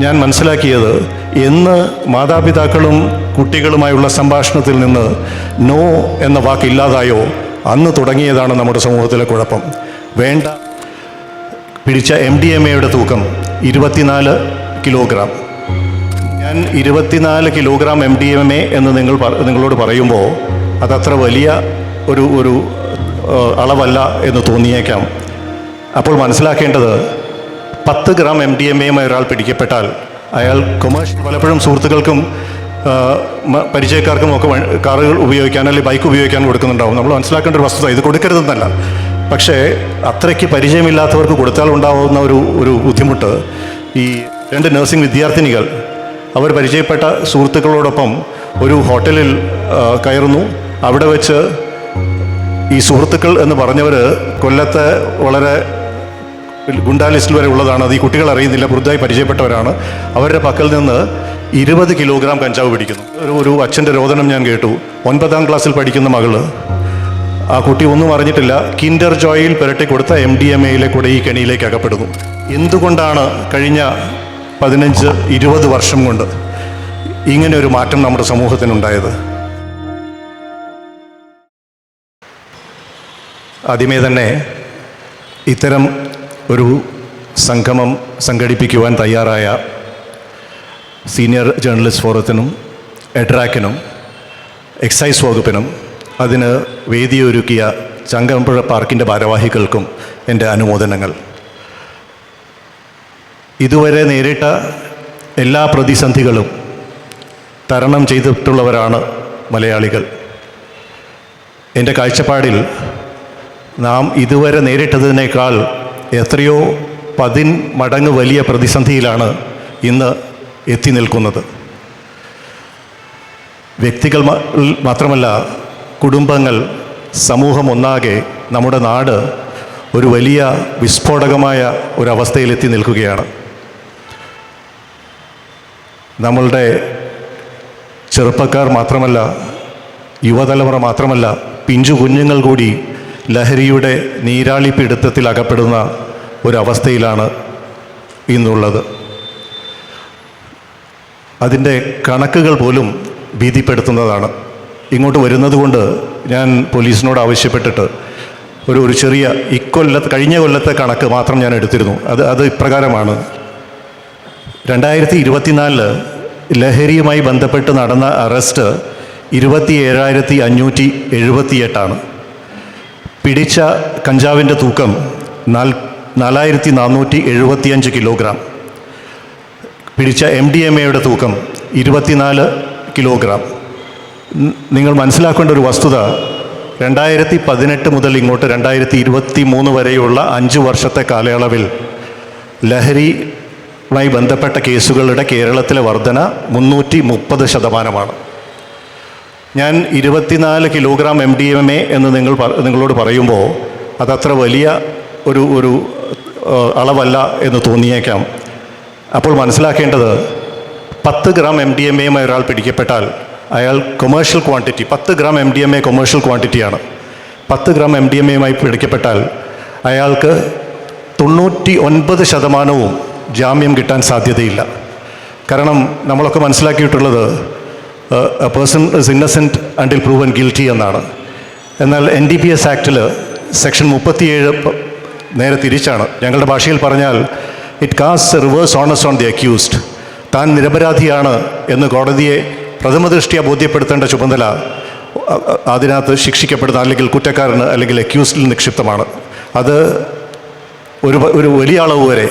ഞാൻ മനസ്സിലാക്കിയത് എന്ന് മാതാപിതാക്കളും കുട്ടികളുമായുള്ള സംഭാഷണത്തിൽ നിന്ന് നോ എന്ന വാക്ക് ഇല്ലാതായോ? അന്ന് തുടങ്ങിയതാണ് നമ്മുടെ സമൂഹത്തിലെ കുഴപ്പം. വേണ്ട. പിടിച്ച എം ഡി എം എയുടെ തൂക്കം ഇരുപത്തിനാല് കിലോഗ്രാം. ഞാൻ ഇരുപത്തിനാല് kilogram M D M A എന്ന് നിങ്ങൾ നിങ്ങളോട് പറയുമ്പോൾ അതത്ര വലിയ ഒരു ഒരു അളവല്ല എന്ന് തോന്നിയേക്കാം. അപ്പോൾ മനസ്സിലാക്കേണ്ടത് പത്ത് ഗ്രാം എം ഡി എം എയുമായി ഒരാൾ പിടിക്കപ്പെട്ടാൽ അയാൾ കൊമേഴ്ഷ്യൽ പലപ്പോഴും സുഹൃത്തുക്കൾക്കും പരിചയക്കാർക്കും ഒക്കെ കാറുകൾ ഉപയോഗിക്കാൻ അല്ലെങ്കിൽ ബൈക്ക് ഉപയോഗിക്കാൻ കൊടുക്കുന്നുണ്ടാവും. നമ്മൾ മനസ്സിലാക്കേണ്ട ഒരു വസ്തുത ഇത് കൊടുക്കരുതെന്നല്ല. പക്ഷേ അത്രയ്ക്ക് പരിചയമില്ലാത്തവർക്ക് കൊടുത്താൽ ഉണ്ടാവുന്ന ഒരു ഒരു ബുദ്ധിമുട്ട് ഈ രണ്ട് നഴ്സിംഗ് വിദ്യാർത്ഥിനികൾ അവർ പരിചയപ്പെട്ട സുഹൃത്തുക്കളോടൊപ്പം ഒരു ഹോട്ടലിൽ കയറുന്നു. അവിടെ വെച്ച് ഈ സുഹൃത്തുക്കൾ എന്ന് പറഞ്ഞവർ കൊല്ലത്തെ വളരെ ഗുണ്ടാ ലിസ്റ്റിൽ വരെ ഉള്ളതാണ്. അത് ഈ കുട്ടികൾ അറിയുന്നില്ല. പുതുതായി പരിചയപ്പെട്ടവരാണ്. അവരുടെ പക്കൽ നിന്ന് ഇരുപത് കിലോഗ്രാം കഞ്ചാവ് പിടിക്കുന്നു. ഒരു ഒരു അച്ഛന്റെ രോദനം ഞാൻ കേട്ടു. ഒൻപതാം ക്ലാസ്സിൽ പഠിക്കുന്ന മകൾ. ആ കുട്ടി ഒന്നും അറിഞ്ഞിട്ടില്ല. കിൻഡർ ജോയിൽ പുരട്ടി കൊടുത്ത എം ഡി എം എയിലെ കൂടെ ഈ കെണിയിലേക്ക് അകപ്പെടുന്നു. എന്തുകൊണ്ടാണ് കഴിഞ്ഞ പതിനഞ്ച് ഇരുപത് വർഷം കൊണ്ട് ഇങ്ങനെ ഒരു മാറ്റം നമ്മുടെ സമൂഹത്തിനുണ്ടായത്? ആദ്യമേ തന്നെ ഇത്തരം ഒരു സംഗമം സംഘടിപ്പിക്കുവാൻ തയ്യാറായ സീനിയർ ജേർണലിസ്റ്റ് ഫോറത്തിനും എഡ്രാക്കിനും എക്സൈസ് വകുപ്പിനും അതിന് വേദിയൊരുക്കിയ ചങ്കമ്പുഴ പാർക്കിന്റെ ഭാരവാഹികൾക്കും എന്റെ അനുമോദനങ്ങൾ. ഇതുവരെ നേരിട്ട എല്ലാ പ്രതിസന്ധികളും തരണം ചെയ്തിട്ടുള്ളവരാണ് മലയാളികൾ. എന്റെ കാഴ്ചപ്പാടിൽ നാം ഇതുവരെ നേരിട്ടതിനേക്കാൾ എത്രയോ പതിൻ മടങ്ങ് വലിയ പ്രതിസന്ധിയിലാണ് ഇന്ന് എത്തി നിൽക്കുന്നത്. വ്യക്തികൾ മാത്രമല്ല കുടുംബങ്ങൾ സമൂഹം ഒന്നാകെ നമ്മുടെ നാട് ഒരു വലിയ വിസ്ഫോടകമായ ഒരവസ്ഥയിലെത്തി നിൽക്കുകയാണ്. നമ്മളുടെ ചെറുപ്പക്കാർ മാത്രമല്ല യുവതലമുറ മാത്രമല്ല പിഞ്ചു കുഞ്ഞുങ്ങൾ കൂടി ലഹരിയുടെ നീരാളി പിടുത്തത്തിൽ അകപ്പെടുന്ന ഒരവസ്ഥയിലാണ് ഇന്നുള്ളത്. അതിന്റെ കണക്കുകൾ പോലും ഭീതിപ്പെടുത്തുന്നതാണ്. ഇങ്ങോട്ട് വരുന്നത് കൊണ്ട് ഞാൻ പോലീസിനോട് ആവശ്യപ്പെട്ടിട്ട് ഒരു ഒരു ചെറിയ ഇക്കൊല്ലത്ത് കഴിഞ്ഞ കൊല്ലത്തെ കണക്ക് മാത്രം ഞാൻ എടുത്തിരുന്നു. അത് അത് ഇപ്രകാരമാണ്. രണ്ടായിരത്തി ഇരുപത്തിനാലിൽ ലഹരിയുമായി ബന്ധപ്പെട്ട് നടന്ന അറസ്റ്റ് ഇരുപത്തി ഏഴായിരത്തി അഞ്ഞൂറ്റി എഴുപത്തിയെട്ടാണ്. പിടിച്ച കഞ്ചാവിന്റെ തൂക്കം നാൽ നാലായിരത്തി നാനൂറ്റി എഴുപത്തിയഞ്ച് കിലോഗ്രാം. പിടിച്ച എം ഡി എം എയുടെ തൂക്കം ഇരുപത്തിനാല് കിലോഗ്രാം. നിങ്ങൾ മനസ്സിലാക്കേണ്ട ഒരു വസ്തുത രണ്ടായിരത്തി പതിനെട്ട് മുതൽ ഇങ്ങോട്ട് രണ്ടായിരത്തി ഇരുപത്തി മൂന്ന് വരെയുള്ള അഞ്ച് വർഷത്തെ കാലയളവിൽ ലഹരിയുമായി ബന്ധപ്പെട്ട കേസുകളുടെ കേരളത്തിലെ വർധന മുന്നൂറ്റി മുപ്പത് ശതമാനമാണ്. ഞാൻ ഇരുപത്തിനാല് kilogram M D M A എന്ന് നിങ്ങൾ നിങ്ങളോട് പറയുമ്പോൾ അതത്ര വലിയ ഒരു ഒരു അളവല്ല എന്ന് തോന്നിയേക്കാം. അപ്പോൾ മനസ്സിലാക്കേണ്ടത് പത്ത് ഗ്രാം എം ഡി എം എയുമായി ഒരാൾ പിടിക്കപ്പെട്ടാൽ അയാൾ കൊമേഴ്ഷ്യൽ ക്വാണ്ടിറ്റി പത്ത് gram M D M A commercial ക്വാണ്ടിറ്റിയാണ് പത്ത് ഗ്രാം എം ഡി എം എയുമായി പിടിക്കപ്പെട്ടാൽ അയാൾക്ക് തൊണ്ണൂറ്റി ഒൻപത് ശതമാനവും ജാമ്യം കിട്ടാൻ സാധ്യതയില്ല. കാരണം നമ്മളൊക്കെ മനസ്സിലാക്കിയിട്ടുള്ളത് a person is innocent until proven guilty എന്നാണ്. എന്നാൽ എൻ ഡി പി എസ് ആക്ടിൽ സെക്ഷൻ മുപ്പത്തിയേഴ് നേരെ തിരിച്ചാണ്. ഞങ്ങളുടെ ഭാഷയിൽ പറഞ്ഞാൽ it cast reverse onus on the accused താൻ നിരപരാധിയാണ് എന്ന് കോടതിയെ പ്രഥമദൃഷ്ടിയ ബോധ്യപ്പെടുത്തേണ്ട ചുമതല അതിനകത്ത് ശിക്ഷിക്കപ്പെടുന്ന അല്ലെങ്കിൽ കുറ്റക്കാരന് അല്ലെങ്കിൽ അക്യൂസ്ഡിൽ നിക്ഷിപ്തമാണ്. അത് ഒരു ഒരു വലിയ അളവ് വരെ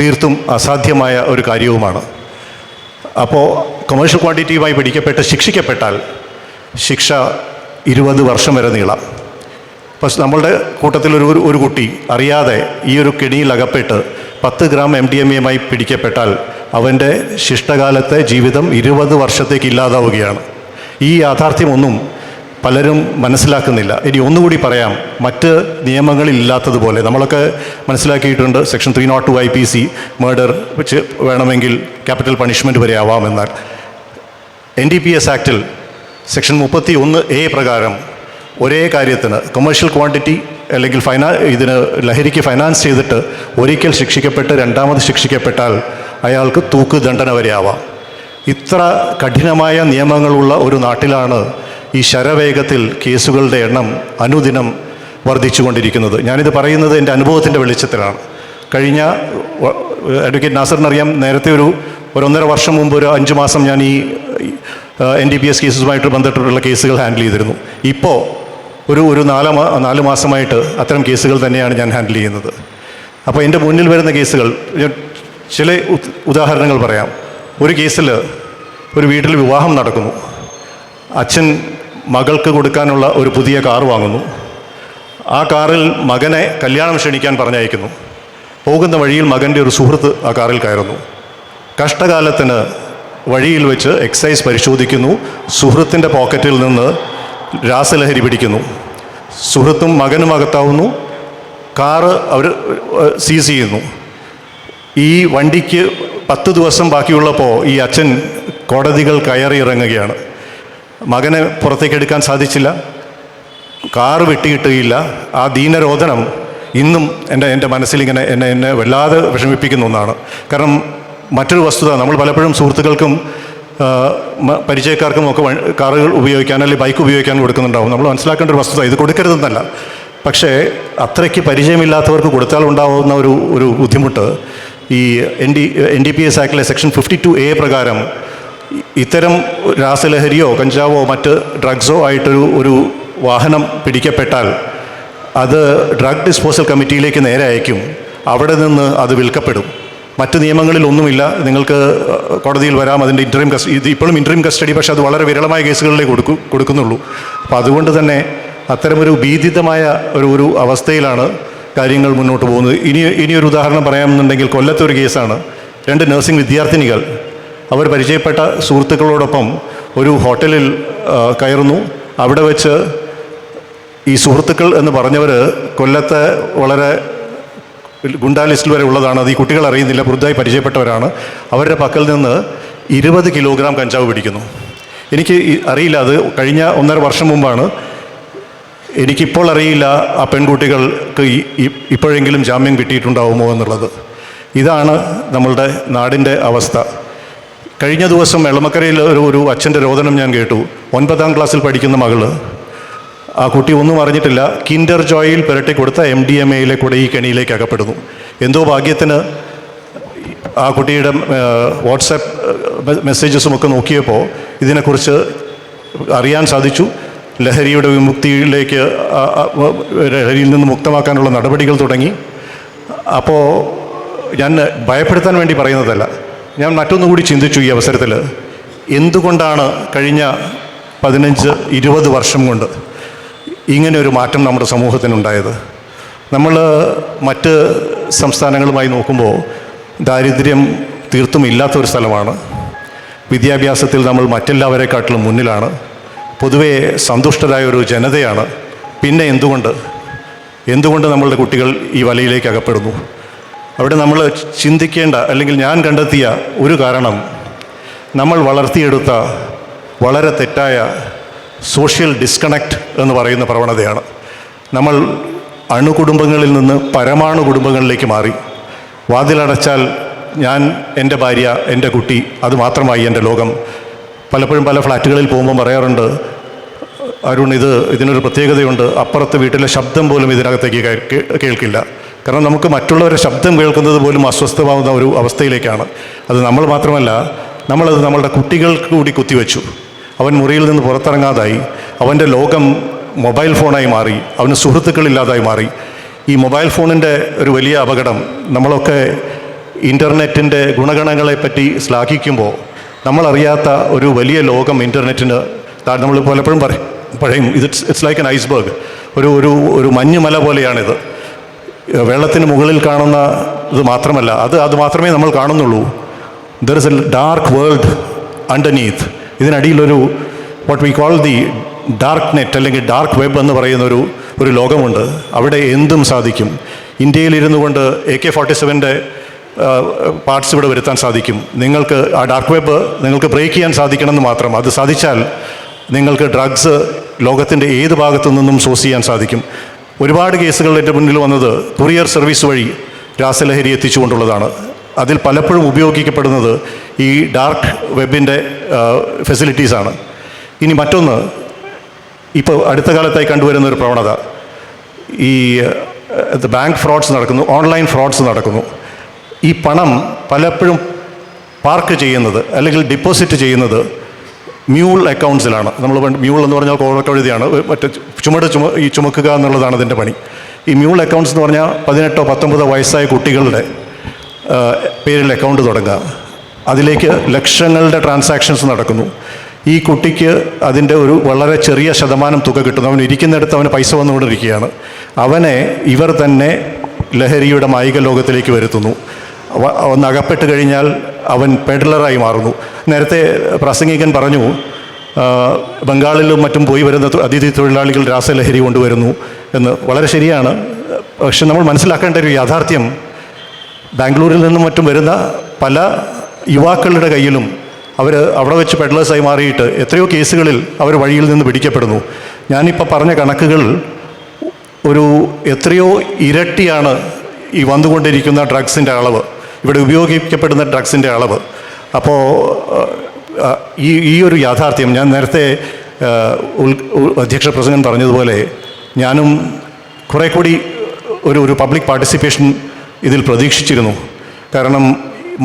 തീർത്തും അസാധ്യമായ ഒരു കാര്യവുമാണ്. അപ്പോൾ കൊമേഴ്ഷ്യൽ ക്വാണ്ടിറ്റിയുമായി പിടിക്കപ്പെട്ട് ശിക്ഷിക്കപ്പെട്ടാൽ ശിക്ഷ ഇരുപത് വർഷം വരെ നീളാം. പക്ഷെ നമ്മളുടെ കൂട്ടത്തിൽ ഒരു ഒരു- കുട്ടി അറിയാതെ ഈ ഒരു കെണിയിൽ അകപ്പെട്ട് പത്ത് ഗ്രാം എം ഡി എം എയുമായി പിടിക്കപ്പെട്ടാൽ അവന്റെ ശിഷ്ടകാലത്തെ ജീവിതം ഇരുപത് വർഷത്തേക്ക് ഇല്ലാതാവുകയാണ്. ഈ യാഥാർത്ഥ്യമൊന്നും പലരും മനസ്സിലാക്കുന്നില്ല. ഇനി ഒന്നുകൂടി പറയാം. മറ്റ് നിയമങ്ങളില്ലാത്തതുപോലെ നമ്മളൊക്കെ മനസ്സിലാക്കിയിട്ടുണ്ട് section three naught two I P C murder വെച്ച് വേണമെങ്കിൽ ക്യാപിറ്റൽ പണിഷ്മെന്റ് വരെ ആവാമെന്നാൽ എൻ ഡി പി എസ് ആക്ടിൽ സെക്ഷൻ മുപ്പത്തി ഒന്ന് എ പ്രകാരം ഒരേ കാര്യത്തിന് കൊമേഴ്ഷ്യൽ ക്വാണ്ടിറ്റി അല്ലെങ്കിൽ ഫൈനാ ഇതിന് ലഹരിക്ക് ഫൈനാൻസ് ചെയ്തിട്ട് ഒരിക്കൽ ശിക്ഷിക്കപ്പെട്ട് രണ്ടാമത് ശിക്ഷിക്കപ്പെട്ടാൽ അയാൾക്ക് തൂക്ക് ദണ്ഡന വരെ ആവാം. ഇത്ര കഠിനമായ നിയമങ്ങളുള്ള ഒരു നാട്ടിലാണ് ഈ ശരവേഗത്തിൽ കേസുകളുടെ എണ്ണം അനുദിനം വർദ്ധിച്ചുകൊണ്ടിരിക്കുന്നത്. ഞാനിത് പറയുന്നത് എന്റെ അനുഭവത്തിന്റെ വെളിച്ചത്തിലാണ്. കഴിഞ്ഞ അഡ്വക്കേറ്റ് നാസറിനറിയാം നേരത്തെ ഒരു ഒരു ഒന്നര വർഷം മുമ്പ് ഒരു അഞ്ച് മാസം ഞാൻ ഈ എൻ ഡി പി എസ് കേസുമായിട്ട് ബന്ധപ്പെട്ടുള്ള കേസുകൾ ഹാൻഡിൽ ചെയ്തിരുന്നു. ഇപ്പോൾ ഒരു ഒരു നാല് നാല് മാസമായിട്ട് അത്തരം കേസുകൾ തന്നെയാണ് ഞാൻ ഹാൻഡിൽ ചെയ്യുന്നത്. അപ്പോൾ എന്റെ മുന്നിൽ വരുന്ന കേസുകൾ ചില ഉദാഹരണങ്ങൾ പറയാം. ഒരു കേസിൽ ഒരു വീട്ടിൽ വിവാഹം നടക്കുന്നു. അച്ഛൻ മകൾക്ക് കൊടുക്കാനുള്ള ഒരു പുതിയ കാർ വാങ്ങുന്നു. ആ കാറിൽ മകനെ കല്യാണം ക്ഷണിക്കാൻ പറഞ്ഞയക്കുന്നു. പോകുന്ന വഴിയിൽ മകന്റെ ഒരു സുഹൃത്ത് ആ കാറിൽ കയറുന്നു. കഷ്ടകാലത്തിന് വഴിയിൽ വെച്ച് എക്സൈസ് പരിശോധിക്കുന്നു. സുഹൃത്തിന്റെ പോക്കറ്റിൽ നിന്ന് രാസലഹരി പിടിക്കുന്നു. സുഹൃത്തും മകനും അകത്താവുന്നു. കാറ് അവർ സീസ് ചെയ്യുന്നു. ഈ വണ്ടിക്ക് പത്ത് ദിവസം ബാക്കിയുള്ളപ്പോൾ ഈ അച്ഛൻ കോടതികൾ കയറി ഇറങ്ങുകയാണ്. മകനെ പുറത്തേക്ക് എടുക്കാൻ സാധിച്ചില്ല. കാറ് വെട്ടിയിട്ടുകയില്ല ആ ദീനരോധനം ഇന്നും എന്റെ എന്റെ മനസ്സിലിങ്ങനെ എന്നെ എന്നെ വല്ലാതെ വിഷമിപ്പിക്കുന്ന ഒന്നാണ്. കാരണം മറ്റൊരു വസ്തുത നമ്മൾ പലപ്പോഴും സുഹൃത്തുക്കൾക്കും പരിചയക്കാർക്കും ഒക്കെ കാറുകൾ ഉപയോഗിക്കാൻ അല്ലെങ്കിൽ ബൈക്ക് ഉപയോഗിക്കാൻ കൊടുക്കുന്നുണ്ടാവും. നമ്മൾ മനസ്സിലാക്കേണ്ട ഒരു വസ്തുത ഇത് കൊടുക്കരുതെന്നല്ല. പക്ഷേ അത്രയ്ക്ക് പരിചയമില്ലാത്തവർക്ക് കൊടുത്താൽ ഉണ്ടാവുന്ന ഒരു ഒരു ബുദ്ധിമുട്ട് ഈ N D N D P S ആക്ടിലെ section fifty two A പ്രകാരം ഇത്തരം രാസലഹരിയോ കഞ്ചാവോ മറ്റ് ഡ്രഗ്സോ ആയിട്ടൊരു ഒരു വാഹനം പിടിക്കപ്പെട്ടാൽ അത് ഡ്രഗ് ഡിസ്പോസൽ കമ്മിറ്റിയിലേക്ക് നേരെ അയക്കും. അവിടെ നിന്ന് അത് വിൽക്കപ്പെടും. മറ്റ് നിയമങ്ങളിൽ ഒന്നുമില്ല നിങ്ങൾക്ക് കോടതിയിൽ വരാം. അതിന്റെ ഇൻട്രീം കസ്റ്റഡി ഇത് ഇപ്പോഴും ഇൻട്രീം കസ്റ്റഡി പക്ഷേ അത് വളരെ വിരളമായ കേസുകളിലേ കൊടുക്കു കൊടുക്കുന്നുള്ളൂ. അപ്പോൾ അതുകൊണ്ട് തന്നെ അത്തരമൊരു ഭീതിതമായ ഒരു ഒരു അവസ്ഥയിലാണ് കാര്യങ്ങൾ മുന്നോട്ട് പോകുന്നത്. ഇനി ഇനിയൊരു ഉദാഹരണം പറയാമെന്നുണ്ടെങ്കിൽ കൊല്ലത്തെ ഒരു കേസാണ്. രണ്ട് നഴ്സിംഗ് വിദ്യാർത്ഥിനികൾ അവർ പരിചയപ്പെട്ട സുഹൃത്തുക്കളോടൊപ്പം ഒരു ഹോട്ടലിൽ കയറുന്നു. അവിടെ വെച്ച് ഈ സുഹൃത്തുക്കൾ എന്ന് പറഞ്ഞവർ കൊല്ലത്തെ വളരെ ഗുണ്ടാ ലിസ്റ്റിൽ വരെ ഉള്ളതാണ്. അത് ഈ കുട്ടികൾ അറിയുന്നില്ല വൃദ്ധായി പരിചയപ്പെട്ടവരാണ്. അവരുടെ പക്കൽ നിന്ന് ഇരുപത് കിലോഗ്രാം കഞ്ചാവ് പിടിക്കുന്നു. എനിക്ക് അറിയില്ല അത് കഴിഞ്ഞ ഒന്നര വർഷം മുമ്പാണ്. എനിക്കിപ്പോൾ അറിയില്ല ആ പെൺകുട്ടികൾക്ക് ഇപ്പോഴെങ്കിലും ജാമ്യം കിട്ടിയിട്ടുണ്ടാവുമോ എന്നുള്ളത്. ഇതാണ് നമ്മളുടെ നാടിന്റെ അവസ്ഥ. കഴിഞ്ഞ ദിവസം എളമക്കരയിൽ ഒരു ഒരു അച്ഛന്റെ രോദനം ഞാൻ കേട്ടു. ഒൻപതാം ക്ലാസ്സിൽ പഠിക്കുന്ന മകൾ ആ കുട്ടി ഒന്നും അറിഞ്ഞിട്ടില്ല. കിൻഡർ ജോയിൽ പുരട്ടി കൊടുത്ത എം ഡി എം എയിലെ കൂടെ ഈ കെണിയിലേക്ക് അകപ്പെടുന്നു. എന്തോ ഭാഗ്യത്തിന് ആ കുട്ടിയുടെ വാട്സാപ്പ് മെസ്സേജസും ഒക്കെ നോക്കിയപ്പോൾ ഇതിനെക്കുറിച്ച് അറിയാൻ സാധിച്ചു. ലഹരിയുടെ വിമുക്തിയിലേക്ക് ലഹരിയിൽ നിന്ന് മുക്തമാക്കാനുള്ള നടപടികൾ തുടങ്ങി. അപ്പോൾ ഞാൻ ഭയപ്പെടുത്താൻ വേണ്ടി പറയുന്നതല്ല. ഞാൻ മറ്റൊന്നുകൂടി ചിന്തിച്ചു ഈ അവസരത്തിൽ. എന്തുകൊണ്ടാണ് കഴിഞ്ഞ പതിനഞ്ച് ഇരുപത് വർഷം കൊണ്ട് ഇങ്ങനെ ഒരു മാറ്റം നമ്മുടെ സമൂഹത്തിനുണ്ടായത്? നമ്മൾ മറ്റ് സംസ്ഥാനങ്ങളുമായി നോക്കുമ്പോൾ ദാരിദ്ര്യം തീർത്തും ഇല്ലാത്ത ഒരു സ്ഥലമാണ്. വിദ്യാഭ്യാസത്തിൽ നമ്മൾ മറ്റെല്ലാവരെക്കാട്ടിലും മുന്നിലാണ്. പൊതുവേ സന്തുഷ്ടരായ ഒരു ജനതയാണ്. പിന്നെ എന്തുകൊണ്ട്? എന്തുകൊണ്ട് നമ്മളുടെ കുട്ടികൾ ഈ വലയിലേക്ക് അകപ്പെടുന്നു? അവിടെ നമ്മൾ ചിന്തിക്കേണ്ട അല്ലെങ്കിൽ ഞാൻ കണ്ടെത്തിയ ഒരു കാരണം നമ്മൾ വളർത്തിയെടുത്ത വളരെ തെറ്റായ സോഷ്യൽ ഡിസ്കണക്റ്റ് എന്ന് പറയുന്ന പ്രവണതയാണ്. നമ്മൾ അണുകുടുംബങ്ങളിൽ നിന്ന് പരമാണു കുടുംബങ്ങളിലേക്ക് മാറി. വാതിലടച്ചാൽ ഞാൻ എന്റെ ഭാര്യ എന്റെ കുട്ടി അതുമാത്രമായി എന്റെ ലോകം. പലപ്പോഴും പല ഫ്ലാറ്റുകളിൽ പോകുമ്പോൾ പറയാറുണ്ട് അരുൺ ഇത് ഇതിനൊരു പ്രത്യേകതയുണ്ട്. അപ്പുറത്തെ വീട്ടിലെ ശബ്ദം പോലും ഇതിനകത്തേക്ക് കേൾക്കില്ല. കാരണം നമുക്ക് മറ്റുള്ളവരുടെ ശബ്ദം കേൾക്കുന്നത് പോലും അസ്വസ്ഥമാവുന്ന ഒരു അവസ്ഥയിലേക്കാണ്. അത് നമ്മൾ മാത്രമല്ല നമ്മളത് നമ്മളുടെ കുട്ടികൾക്ക് കൂടി കുത്തിവെച്ചു. അവൻ മുറിയിൽ നിന്ന് പുറത്തിറങ്ങാതായി. അവന്റെ ലോകം മൊബൈൽ ഫോണായി മാറി. അവന് സുഹൃത്തുക്കളില്ലാതായി മാറി. ഈ മൊബൈൽ ഫോണിന്റെ ഒരു വലിയ അപകടം നമ്മളൊക്കെ ഇന്റർനെറ്റിന്റെ ഗുണഗണങ്ങളെപ്പറ്റി ശ്ലാഘിക്കുമ്പോൾ നമ്മളറിയാത്ത ഒരു വലിയ ലോകം ഇന്റർനെറ്റിന് നമ്മൾ പലപ്പോഴും പറയും പറയും ഇത് ഇറ്റ്സ് ലൈക്ക് എൻ ഐസ്ബർഗ് ഒരു ഒരു ഒരു മഞ്ഞുമല പോലെയാണിത്. വെള്ളത്തിന് മുകളിൽ കാണുന്ന ഇത് മാത്രമല്ല അത് അത് മാത്രമേ നമ്മൾ കാണുന്നുള്ളൂ. There is a dark world underneath ഇതിനടിയിലൊരു what we call the dark net അല്ലെങ്കിൽ ഡാർക്ക് വെബ് എന്ന് പറയുന്ന ഒരു ഒരു ലോകമുണ്ട്. അവിടെ എന്തും സാധിക്കും. ഇന്ത്യയിലിരുന്നു കൊണ്ട് എ കെ ഫോർട്ടി സെവന്റെ പാർട്സ് ഇവിടെ വരുത്താൻ സാധിക്കും. നിങ്ങൾക്ക് ആ ഡാർക്ക് വെബ് നിങ്ങൾക്ക് ബ്രേക്ക് ചെയ്യാൻ സാധിക്കണമെന്ന് മാത്രം. അത് സാധിച്ചാൽ നിങ്ങൾക്ക് ഡ്രഗ്സ് ലോകത്തിന്റെ ഏത് ഭാഗത്തു നിന്നും സോസ് ചെയ്യാൻ സാധിക്കും. ഒരുപാട് കേസുകൾ എന്റെ മുന്നിൽ വന്നത് കൊറിയർ സർവീസ് വഴി രാസലഹരി എത്തിച്ചുകൊണ്ടുള്ളതാണ്. അതിൽ പലപ്പോഴും ഉപയോഗിക്കപ്പെടുന്നത് ഈ ഡാർക്ക് വെബിന്റെ ഫെസിലിറ്റീസാണ് ഇനി മറ്റൊന്ന് ഇപ്പോൾ അടുത്ത കാലത്തായി കണ്ടുവരുന്ന ഒരു പ്രവണത. ഈ ബാങ്ക് ഫ്രോഡ്സ് നടക്കുന്നു ഓൺലൈൻ ഫ്രോഡ്സ് നടക്കുന്നു. ഈ പണം പലപ്പോഴും പാർക്ക് ചെയ്യുന്നത് അല്ലെങ്കിൽ ഡിപ്പോസിറ്റ് ചെയ്യുന്നത് മ്യൂൾ അക്കൗണ്ട്സിലാണ്. നമ്മൾ മ്യൂൾ എന്ന് പറഞ്ഞാൽ കോഴക്കഴുതിയാണ് മറ്റേ ചുമട് ചുമ ഈ ചുമക്കുക എന്നുള്ളതാണ് അതിന്റെ പണി. ഈ മ്യൂൾ അക്കൗണ്ട്സ് എന്ന് പറഞ്ഞാൽ പതിനെട്ടോ പത്തൊമ്പതോ വയസ്സായ കുട്ടികളുടെ പേരിൽ അക്കൗണ്ട് തുടങ്ങുക. അതിലേക്ക് ലക്ഷങ്ങളുടെ ട്രാൻസാക്ഷൻസ് നടക്കുന്നു. ഈ കുട്ടിക്ക് അതിന്റെ ഒരു വളരെ ചെറിയ ശതമാനം തുക കിട്ടുന്നു. അവൻ ഇരിക്കുന്നിടത്ത് അവന് പൈസ വന്നുകൊണ്ടിരിക്കുകയാണ്. അവനെ ഇവർ തന്നെ ലഹരിയുടെ മായിക ലോകത്തിലേക്ക് വരുത്തുന്നു. ഒന്ന് അകപ്പെട്ട് കഴിഞ്ഞാൽ അവൻ പെഡ്ലറായി മാറുന്നു. നേരത്തെ പ്രാസംഗികൻ പറഞ്ഞു ബംഗാളിലും മറ്റും പോയി വരുന്ന അതിഥി തൊഴിലാളികൾ രാസലഹരി കൊണ്ടുവരുന്നു എന്ന്. വളരെ ശരിയാണ്. പക്ഷെ നമ്മൾ മനസ്സിലാക്കേണ്ട ഒരു യാഥാർത്ഥ്യം ബാംഗ്ലൂരിൽ നിന്നും മറ്റും വരുന്ന പല യുവാക്കളുടെ കയ്യിലും അവർ അവിടെ വെച്ച് പെഡ്ലേഴ്സായി മാറിയിട്ട് എത്രയോ കേസുകളിൽ അവർ വഴിയിൽ നിന്ന് പിടിക്കപ്പെടുന്നു. ഞാനിപ്പോൾ പറഞ്ഞ കണക്കുകൾ ഒരു എത്രയോ ഇരട്ടിയാണ് ഈ വന്നുകൊണ്ടിരിക്കുന്ന ഡ്രഗ്സിന്റെ അളവ്. ഇവിടെ ഉപയോഗിക്കപ്പെടുന്ന ഡ്രഗ്സിന്റെ അളവ്. അപ്പോൾ ഈ ഈ ഒരു യാഥാർത്ഥ്യം ഞാൻ നേരത്തെ അധ്യക്ഷ പ്രസംഗം പറഞ്ഞതുപോലെ ഞാനും കുറേ കൂടി ഒരു ഒരു പബ്ലിക് പാർട്ടിസിപ്പേഷൻ ഇതിൽ പ്രതീക്ഷിച്ചിരുന്നു. കാരണം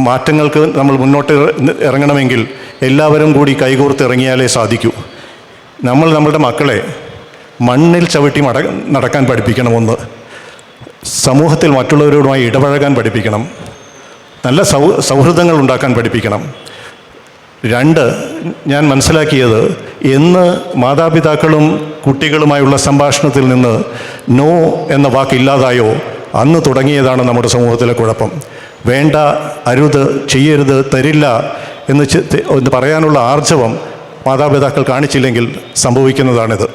മാറ്റങ്ങൾക്ക് നമ്മൾ മുന്നോട്ട് ഇറങ്ങണമെങ്കിൽ എല്ലാവരും കൂടി കൈകോർത്ത് ഇറങ്ങിയാലേ സാധിക്കൂ. നമ്മൾ നമ്മളുടെ മക്കളെ മണ്ണിൽ ചവിട്ടി മട നടക്കാൻ പഠിപ്പിക്കണമെന്ന് സമൂഹത്തിൽ മറ്റുള്ളവരോടുമായി ഇടപഴകാൻ പഠിപ്പിക്കണം. നല്ല സൗ സൗഹൃദങ്ങൾ ഉണ്ടാക്കാൻ പഠിപ്പിക്കണം. രണ്ട് ഞാൻ മനസ്സിലാക്കിയത് എന്ന് മാതാപിതാക്കളും കുട്ടികളുമായുള്ള സംഭാഷണത്തിൽ നിന്ന് നോ എന്ന വാക്കില്ലാതായോ അന്ന് തുടങ്ങിയതാണ് നമ്മുടെ സമൂഹത്തിലെ കുഴപ്പം. വേണ്ട അരുത് ചെയ്യരുത് തരില്ല എന്ന് എന്ന് പറയാനുള്ള ആർജവം മാതാപിതാക്കൾ കാണിച്ചില്ലെങ്കിൽ സംഭവിക്കുന്നതാണിത്.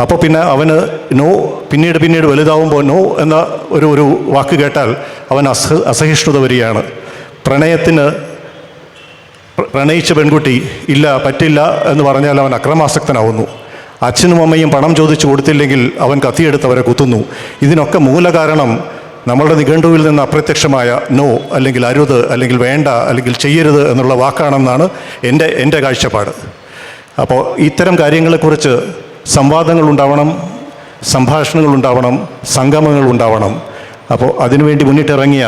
അപ്പോൾ പിന്നെ അവന് നോ പിന്നീട് പിന്നീട് വലുതാവുമ്പോൾ നോ എന്ന ഒരു ഒരു വാക്ക് കേട്ടാൽ അവൻ അസ അസഹിഷ്ണുത വരികയാണ്. പ്രണയത്തിന് പ്രണയിച്ച പെൺകുട്ടി ഇല്ല പറ്റില്ല എന്ന് പറഞ്ഞാൽ അവൻ അക്രമാസക്തനാവുന്നു. അച്ഛനും അമ്മയും പണം ചോദിച്ചു കൊടുത്തില്ലെങ്കിൽ അവൻ കത്തിയെടുത്ത് അവരെ കുത്തുന്നു. ഇതിനൊക്കെ മൂലകാരണം നമ്മളുടെ നിഘണ്ടുവിൽ നിന്ന് അപ്രത്യക്ഷമായ നോ അല്ലെങ്കിൽ അരുത് അല്ലെങ്കിൽ വേണ്ട അല്ലെങ്കിൽ ചെയ്യരുത് എന്നുള്ള വാക്കാണെന്നാണ് എന്റെ എന്റെ കാഴ്ചപ്പാട്. അപ്പോൾ ഇത്തരം കാര്യങ്ങളെക്കുറിച്ച് സംവാദങ്ങൾ ഉണ്ടാവണം സംഭാഷണങ്ങൾ ഉണ്ടാവണം സംഗമങ്ങൾ ഉണ്ടാവണം. അപ്പോൾ അതിനുവേണ്ടി മുന്നിട്ടിറങ്ങിയ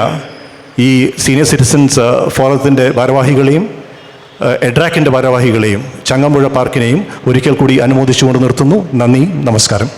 ഈ സീനിയർ സിറ്റിസൻസ് ഫോറത്തിന്റെ ഭാരവാഹികളെയും ഏഹ്, എഡ്രാക്കിന്റെ ഭാരവാഹികളെയും ചങ്ങമ്പുഴ പാർക്കിനെയും ഒരിക്കൽ കൂടി അനുമോദിച്ചുകൊണ്ട് നിർത്തുന്നു. നന്ദി നമസ്കാരം.